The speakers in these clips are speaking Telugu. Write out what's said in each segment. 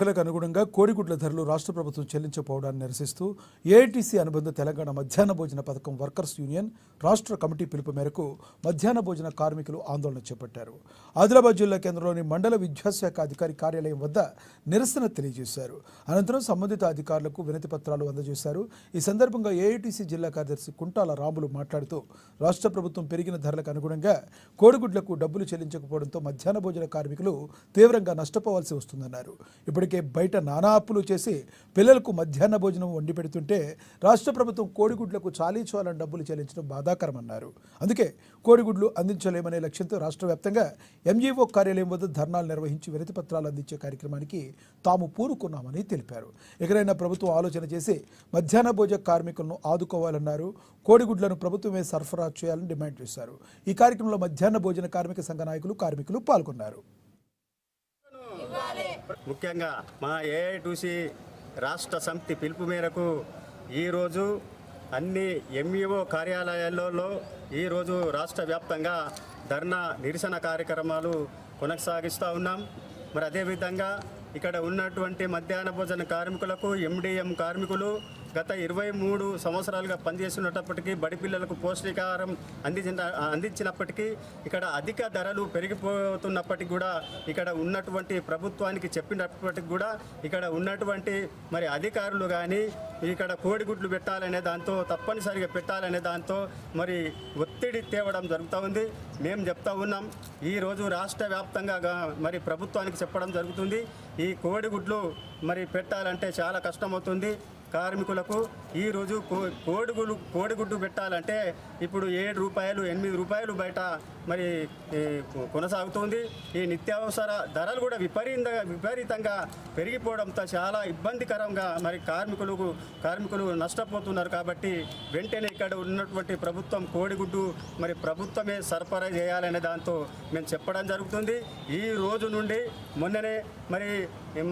ధరలకు అనుగుణంగా కోడిగుడ్ల ధరలు రాష్ట్ర ప్రభుత్వం చెల్లించకపోవడాన్ని నిరసిస్తూ ఏఐటీసీ అనుబంధ తెలంగాణ మధ్యాహ్న భోజన పథకం వర్కర్స్ యూనియన్ రాష్ట్ర కమిటీ పిలుపు మేరకు మధ్యాహ్న భోజన కార్మికులు ఆందోళన చేపట్టారు. ఆదిలాబాద్ జిల్లా కేంద్రంలోని మండల విద్యాశాఖ అధికారి కార్యాలయం వద్ద నిరసన తెలియజేశారు. అనంతరం సంబంధిత అధికారులకు వినతి పత్రాలు అందజేశారు. ఈ సందర్భంగా ఏఐటీసీ జిల్లా కార్యదర్శి కుంటాల రాములు మాట్లాడుతూ రాష్ట్ర ప్రభుత్వం పెరిగిన ధరలకు అనుగుణంగా కోడిగుడ్లకు డబ్బులు చెల్లించకపోవడంతో మధ్యాహ్న భోజన కార్మికులు తీవ్రంగా నష్టపోవాల్సి వస్తుందన్నారు. ఇప్పటికే బయట నానా అప్పులు చేసి పిల్లలకు మధ్యాహ్న భోజనం వండి పెడుతుంటే రాష్ట్ర ప్రభుత్వం కోడిగుడ్లకు చాలీ చాలని డబ్బులు చెల్లించడం బాధాకరమన్నారు. అందుకే కోడిగుడ్లు అందించలేమనే లక్ష్యంతో రాష్ట్ర వ్యాప్తంగా ఎంజీఓ కార్యాలయం వద్ద ధర్నాలు నిర్వహించి వినతి పత్రాలు అందించే కార్యక్రమానికి తాము పూనుకున్నామని తెలిపారు. ఎక్కడైనా ప్రభుత్వం ఆలోచన చేసి మధ్యాహ్న భోజన కార్మికులను ఆదుకోవాలన్నారు. కోడిగుడ్లను ప్రభుత్వమే సరఫరా చేయాలని డిమాండ్ చేశారు. ఈ కార్యక్రమంలో మధ్యాహ్న భోజన కార్మిక సంఘ నాయకులు కార్మికులు పాల్గొన్నారు. ముఖ్యంగా మా ఏఐటీసీ రాష్ట్ర సమితి పిలుపు మేరకు ఈరోజు అన్ని ఎంఈఓ కార్యాలయాల్లో ఈరోజు రాష్ట్ర వ్యాప్తంగా ధర్నా నిరసన కార్యక్రమాలు కొనసాగిస్తూ ఉన్నాం. మరి అదేవిధంగా ఇక్కడ ఉన్నటువంటి మధ్యాహ్న భోజన కార్మికులకు ఎండిఎం కార్మికులు గత ఇరవై మూడు సంవత్సరాలుగా పనిచేస్తున్నప్పటికీ బడి పిల్లలకు పౌష్టికాహారం అందించిన అందించినప్పటికీ ఇక్కడ అధిక ధరలు పెరిగిపోతున్నప్పటికీ కూడా ఇక్కడ ఉన్నటువంటి ప్రభుత్వానికి చెప్పినప్పటికీ కూడా ఇక్కడ ఉన్నటువంటి మరి అధికారులు కానీ ఇక్కడ కోడిగుడ్లు పెట్టాలనే దాంతో తప్పనిసరిగా పెట్టాలనే దాంతో మరి ఒత్తిడి తేవడం జరుగుతూ ఉంది. మేము చెప్తా ఉన్నాం. ఈరోజు రాష్ట్ర వ్యాప్తంగా మరి ప్రభుత్వానికి చెప్పడం జరుగుతుంది. ఈ కోడిగుడ్లు మరి పెట్టాలంటే చాలా కష్టమవుతుంది. కార్మికులకు ఈరోజు కో కోడిగుడ్లు కోడిగుడ్డు పెట్టాలంటే ఇప్పుడు ఏడు రూపాయలు ఎనిమిది రూపాయలు బయట మరి ఈ, కొనసాగుతుంది. ఈ నిత్యావసర ధరలు కూడా విపరీతంగా విపరీతంగా పెరిగిపోవడంతో చాలా ఇబ్బందికరంగా మరి కార్మికులకు కార్మికులు నష్టపోతున్నారు కాబట్టి వెంటనే ఇక్కడ ఉన్నటువంటి ప్రభుత్వం కోడిగుడ్డు మరి ప్రభుత్వమే సరఫరా చేయాలనే దాంతో మేము చెప్పడం జరుగుతుంది. ఈ రోజు నుండి మొన్ననే మరి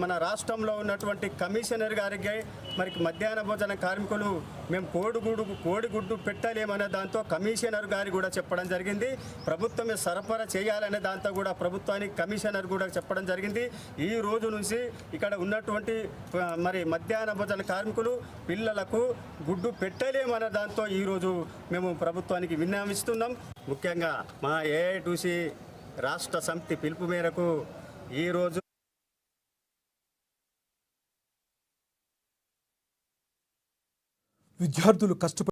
మన రాష్ట్రంలో ఉన్నటువంటి కమిషనర్ గారికి మరి మధ్యాహ్న భోజన కార్మికులు మేము కోడిగుడు కోడిగుడ్డు పెట్టలేమనే దాంతో కమిషనర్ గారి కూడా చెప్పడం జరిగింది. ప్రభుత్వమే సరఫరా చేయాలనే దాంతో కూడా ప్రభుత్వానికి కమిషనర్ కూడా చెప్పడం జరిగింది. ఈ రోజు నుంచి ఇక్కడ ఉన్నటువంటి మరి మధ్యాహ్న భోజన కార్మికులు పిల్లలకు గుడ్డు పెట్టలేమనే దాంతో ఈరోజు మేము ప్రభుత్వానికి విన్నవిస్తున్నాం. ముఖ్యంగా మా ఏఐటీసీ రాష్ట్ర సమితి పిలుపు మేరకు ఈరోజు విద్యార్థులు కష్టపడి